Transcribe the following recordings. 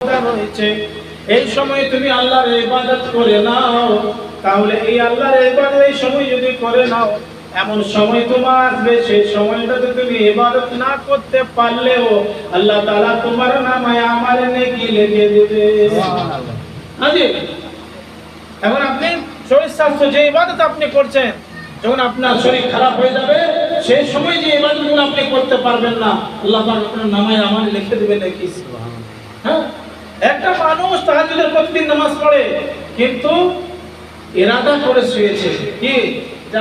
রয়েছে। এই সময় তুমি আল্লাহর ইবাদত করে নাও। তাহলে এই আল্লাহর ইবাদত এই সময় যদি করে নাও এমন সময় তোমার আসবে সেই সময়টাতে তুমি ইবাদত না করতে পারলেও আল্লাহ তাআলা তোমার নামে আমার নেকি লিখে দেবে। এখন আপনি শরীর স্বাস্থ্য যে ইবাদত আপনি করছেন যখন আপনার শরীর খারাপ হয়ে যাবে সেই সময় যে ইবাদতগুলো আপনি করতে পারবেন না আল্লাহ পাক আপনার নামে আমার লিখে দেবে নাকি? হ্যাঁ? একটা মানুষ তাহাজ্জুদের প্রতিদিন নামাজ পড়ে, কিন্তু ইরাদা করে শুয়েছে। কি?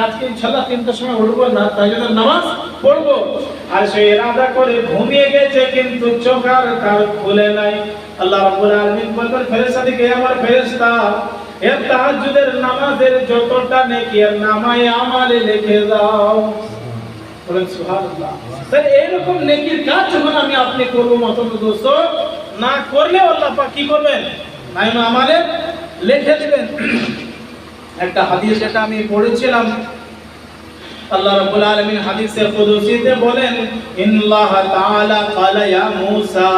আজকে ইনশাআল্লাহ তিনটার সময় উঠবো, না তাহাজ্জুদের নামাজ পড়ব। আর সে ইরাদা করে ঘুমিয়ে গেছে, কিন্তু চোখ আর তার খুলে নাই। আল্লাহ রাব্বুল আলামিন বলবেন ফেরেশতাকে আমার ফেরেশতা এর তাহাজ্জুদের নামাজের যতটা নেকি, এর নামায় আমালে লিখে দাও। বলেন, সুবহানাল্লাহ। স্যার এরকম নেকির কাজ যখন আমি আপনি করব, মতন দোস্ত না করলে আল্লাহ পাক কি করবেন? নাই আমালে লিখে দেবেন। একটা হাদিস যেটা আমি পড়েছিলাম। আল্লাহ রাব্বুল আলামিন হাদিসে কুদসিতে বলেন ইন্নাল্লাহ তাআলা ক্বালা ইয়া মূসা।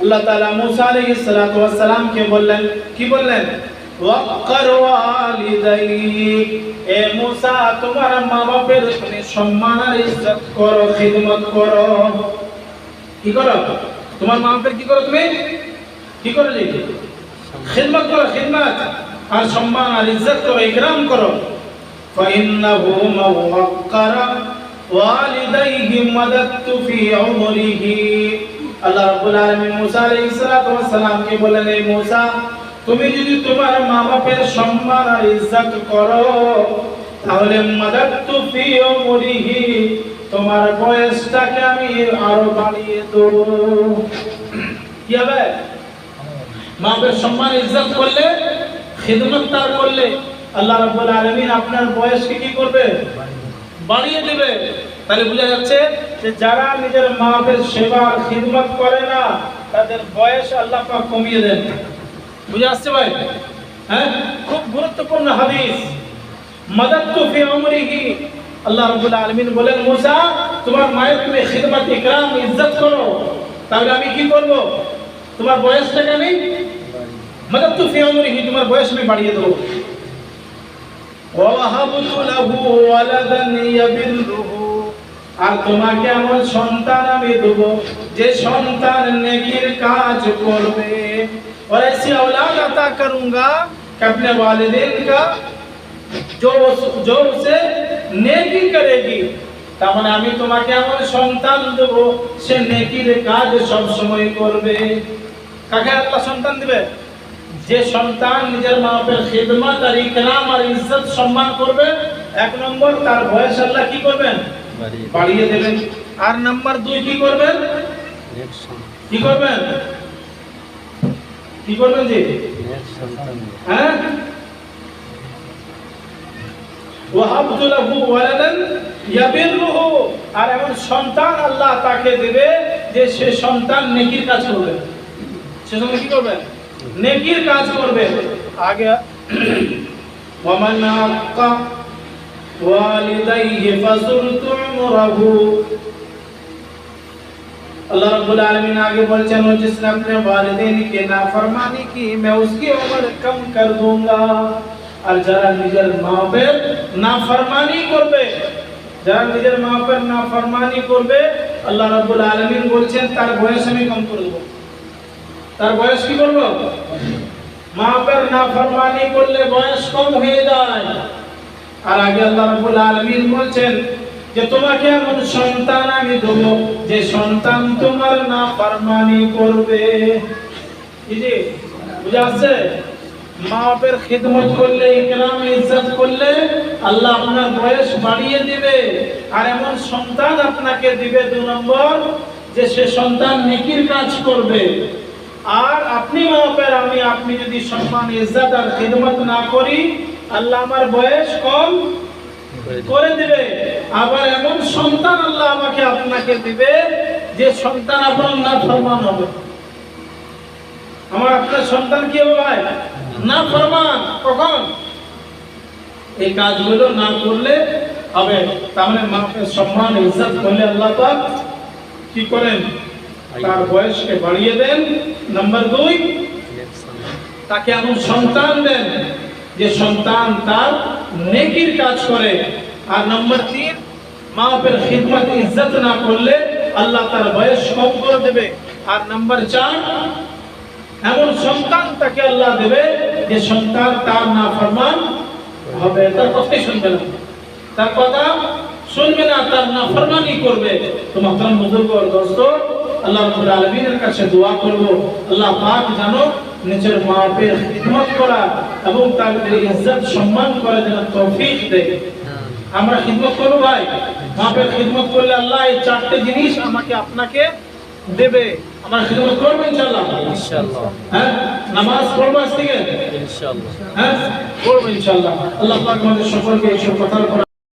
আল্লাহ তাআলা মূসা আলাইহিস সালাতু ওয়াস সালাম কে বললেন, কি বললেন? ওয়াক্কার ওয়ালিদাইক। এ মূসা, তোমার মা তুমি সম্মান আর ইজ্জত করো, খিদমত করো। কি করো? তোমার মা বাপের কি করো তুমি কি করো জি খিদমত করো খিদমত আর সম্মান আর ইজ্জত করো ইকরাম করো فإنه من وقر والديه مددت في عمره আল্লাহ রাব্বুল আলামিন মুসা আলাইহিস সালাতু ওয়াস সালাম কে বলেন এই মুসা তুমি যদি তোমার মা বাপের সম্মান আর ইজ্জত করো তাহলে মাদাত্তু ফি উমরিহি তোমার বয়সটাকে আমি আরও বাড়িয়ে দেব। কি হবে? মা সম্মান, ইজ্জত করলে, খিদমত তার করলে আল্লাহ রাব্বুল আলামিন আপনার বয়সকে কি করবে? বাড়িয়ে দেবে। তাহলে বোঝা যাচ্ছে যে যারা নিজের মা বাপের সেবা খিদমত করে না, তাদের বয়স আল্লাহ পাক কমিয়ে দেন। বুঝে আসছে ভাই? হ্যাঁ? খুব গুরুত্বপূর্ণ হাদিস। মাদাত্তু ফি উমরিহি। আল্লাহ রবুল আলমিন বলেন মোসা তোমার মায়ের তুমি খিদমত ইকরাম ইজ্জত করো। তাহলে আমি কি করব? তোমার বয়সটাকে আমি মদত তো ফিয়ামরিহি তোমার বয়স আমি বাড়িয়ে দেবো। আর তোমাকে এমন সন্তান আমি দেবো যে সন্তান নেকির কাজ করবে। और ऐसी औलाद अता करूंगा कि अपने वालदेन का जो उस, जो उसे নেকি করেগি? কি মানে আমি তোমাকে আমার সন্তান দেব। সে নেকির কাজ সব সময় করবে। কাকে আল্লাহ সন্তান দিবে? যে সন্তান নিজের মা বাপের খিদমত আর ইকরাম আর ইজ্জত সম্মান করবে এক নম্বর তার বয়স আল্লাহ কি করবেন? বাড়িয়ে দেবেন। আর নাম্বার দুই কি করবেন? কি করবেন? কি করবেন জি? হ্যাঁ? আর এমন সন্তান আল্লাহ তাকে দেবে যে সে সন্তান নেকির কাজ করবে সে সঙ্গে কি করবে নেকির কাজ করবে আগে اللہ رب العالمین آگے بولتے ہیں جس نے اپنے والدین کے نافرمانی کی میں اس کی عمر کم کر دوں گا আর যারা নিজের মা বাপের নাফরমানি করবে, যারা নিজের মা বাপের নাফরমানি করবে, আল্লাহ রাব্বুল আলামিন বলছেন, তার বয়স আমি কম করে দেব। তার বয়স কি করব? মা বাপের নাফরমানি করলে বয়স কম হয়ে যায়। আর আগে আল্লাহ রাব্বুল আলামিন বলছেন যে, তোমাকে এমন সন্তান আমি দেব যে, সন্তান তোমার না ফারমানি করবে যে, বুঝা আসছে? মা বাপের খিদমত করলে, ইকরাম ইজ্জত করলে আল্লাহ আপনার বয়স বাড়িয়ে দিবে। আর এমন সন্তান আপনাকে দিবে দু নম্বর, যে সে সন্তান নেকির কাজ করবে। আর আপনি মা বাপের আমি, আপনি যদি সম্মান, ইজ্জত আর খিদমত না করি, আল্লাহ আমার বয়স কম করে দিবে। আবার এমন সন্তান আল্লাহ আমাকে আপনাকে দিবে, যে সন্তান আপনার না ফরমান হবে। আমার আপনার সন্তান কি হবে ভাই? না ফরমান কখন? এই কাজগুলো না করলে হবে। মাকে সম্মান, ইজ্জত করলে আল্লাহ পাক কি করেন? তার বয়সকে বাড়িয়ে দেন। নাম্বার দুই, তাকে এমন সন্তান দেন যে সন্তান তার নেকির কাজ করে। আর নম্বর তিন মা বাপের খিদমত ইজ্জত না করলে আল্লাহ তার বয়স কম করে দেবে। আর নম্বর চার এমন সন্তান তাকে আল্লাহ দেবে যে সন্তান তার না ফরমান হবে। তার কথাই শুনবে না। তার কথা শুনবে না, তার না ফরমানি করবে। তো মহতরম বুজুর্গ দোস্ত, আল্লাহ রাব্বুল আলামিনের কাছে দোয়া করব। আল্লাহ পাক জানো নিজের মা বাপের খিদমত করা এবং তাদের ইজ্জত সম্মান করা যেন তৌফিক দেয়। আমরা খিদমত করব ভাই? মা বাপের খিদমত করলে আল্লাহ এই চারটে জিনিস আমাকে আপনাকে দেবে। আমার খিদমত করবে ইনশাআল্লাহ। ইনশাআল্লাহ। হ্যাঁ? নামাজ পড়ব আজ থেকে? ইনশাআল্লাহ। হ্যাঁ? পড়ব ইনশাআল্লাহ। আল্লাহ পাক আমাদের সকলকে এইসব কথার